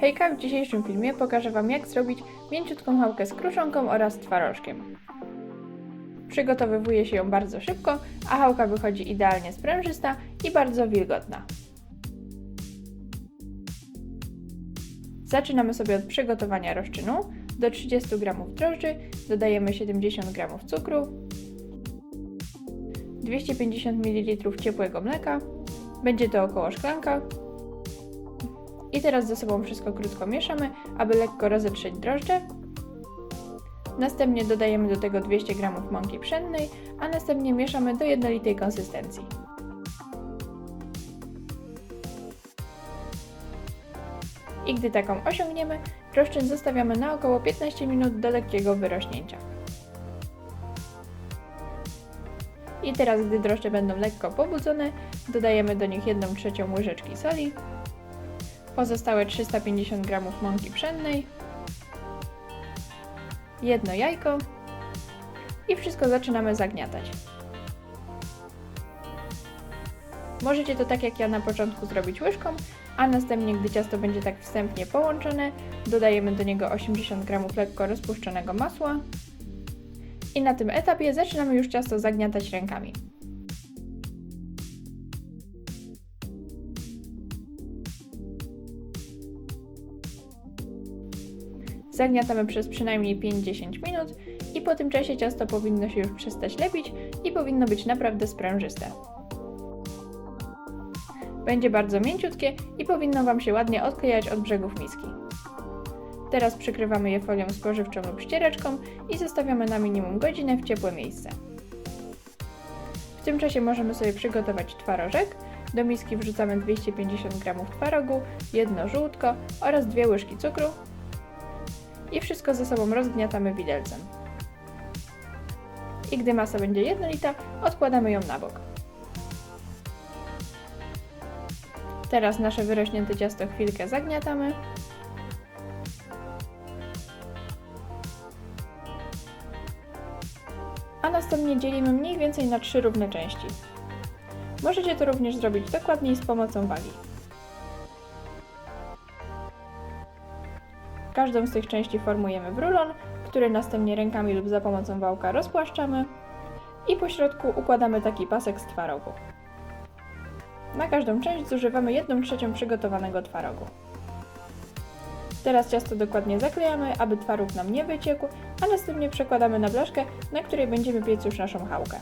Hejka, w dzisiejszym filmie pokażę Wam jak zrobić mięciutką chałkę z kruszonką oraz twarożkiem. Przygotowywuje się ją bardzo szybko, a chałka wychodzi idealnie sprężysta i bardzo wilgotna. Zaczynamy sobie od przygotowania rozczynu. Do 30 g drożdży dodajemy 70 g cukru, 250 ml ciepłego mleka, będzie to około szklanka, i teraz ze sobą wszystko krótko mieszamy, aby lekko rozetrzeć drożdże. Następnie dodajemy do tego 200 g mąki pszennej, a następnie mieszamy do jednolitej konsystencji. I gdy taką osiągniemy, rozczyn zostawiamy na około 15 minut do lekkiego wyrośnięcia. I teraz, gdy drożdże będą lekko pobudzone, dodajemy do nich 1 trzecią łyżeczki soli, pozostałe 350 g mąki pszennej, jedno jajko i wszystko zaczynamy zagniatać. Możecie to tak jak ja na początku zrobić łyżką, a następnie gdy ciasto będzie tak wstępnie połączone, dodajemy do niego 80 g lekko rozpuszczonego masła i na tym etapie zaczynamy już ciasto zagniatać rękami. Zagniatamy przez przynajmniej 5-10 minut i po tym czasie ciasto powinno się już przestać lepić i powinno być naprawdę sprężyste. Będzie bardzo mięciutkie i powinno Wam się ładnie odklejać od brzegów miski. Teraz przykrywamy je folią spożywczą lub ściereczką i zostawiamy na minimum godzinę w ciepłe miejsce. W tym czasie możemy sobie przygotować twarożek. Do miski wrzucamy 250 g twarogu, jedno żółtko oraz dwie łyżki cukru, i wszystko ze sobą rozgniatamy widelcem. I gdy masa będzie jednolita, odkładamy ją na bok. Teraz nasze wyrośnięte ciasto chwilkę zagniatamy. A następnie dzielimy mniej więcej na trzy równe części. Możecie to również zrobić dokładniej z pomocą wagi. Każdą z tych części formujemy w rulon, który następnie rękami lub za pomocą wałka rozpłaszczamy i po środku układamy taki pasek z twarogu. Na każdą część zużywamy 1 trzecią przygotowanego twarogu. Teraz ciasto dokładnie zaklejamy, aby twaróg nam nie wyciekł, a następnie przekładamy na blaszkę, na której będziemy piec już naszą chałkę.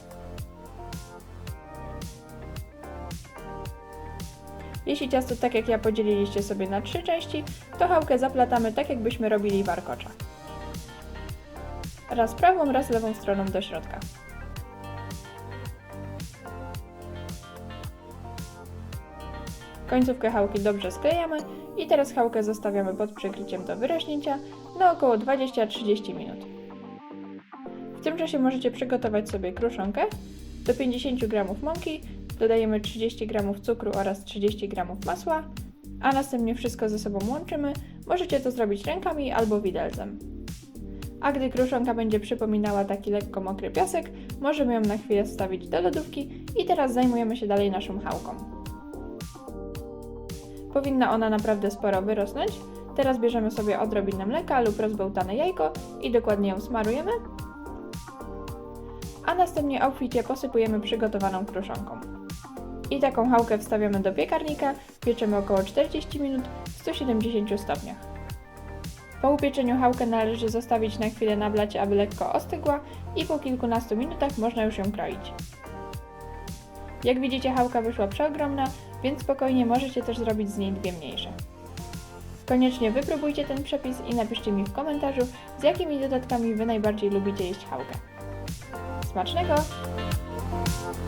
Jeśli ciasto tak jak ja podzieliliście sobie na trzy części, to chałkę zaplatamy tak jakbyśmy robili warkocza. Raz prawą, raz lewą stroną do środka. Końcówkę chałki dobrze sklejamy i teraz chałkę zostawiamy pod przykryciem do wyrośnięcia na około 20-30 minut. W tym czasie możecie przygotować sobie kruszonkę do 50 g mąki, dodajemy 30 g cukru oraz 30 g masła, a następnie wszystko ze sobą łączymy. Możecie to zrobić rękami albo widelcem. A gdy kruszonka będzie przypominała taki lekko mokry piasek, możemy ją na chwilę wstawić do lodówki i teraz zajmujemy się dalej naszą chałką. Powinna ona naprawdę sporo wyrosnąć. Teraz bierzemy sobie odrobinę mleka lub rozbełtane jajko i dokładnie ją smarujemy. A następnie obficie posypujemy przygotowaną kruszonką. I taką chałkę wstawiamy do piekarnika, pieczemy około 40 minut w 170 stopniach. Po upieczeniu chałkę należy zostawić na chwilę na blacie, aby lekko ostygła i po kilkunastu minutach można już ją kroić. Jak widzicie chałka wyszła przeogromna, więc spokojnie możecie też zrobić z niej dwie mniejsze. Koniecznie wypróbujcie ten przepis i napiszcie mi w komentarzu, z jakimi dodatkami Wy najbardziej lubicie jeść chałkę. Smacznego! Música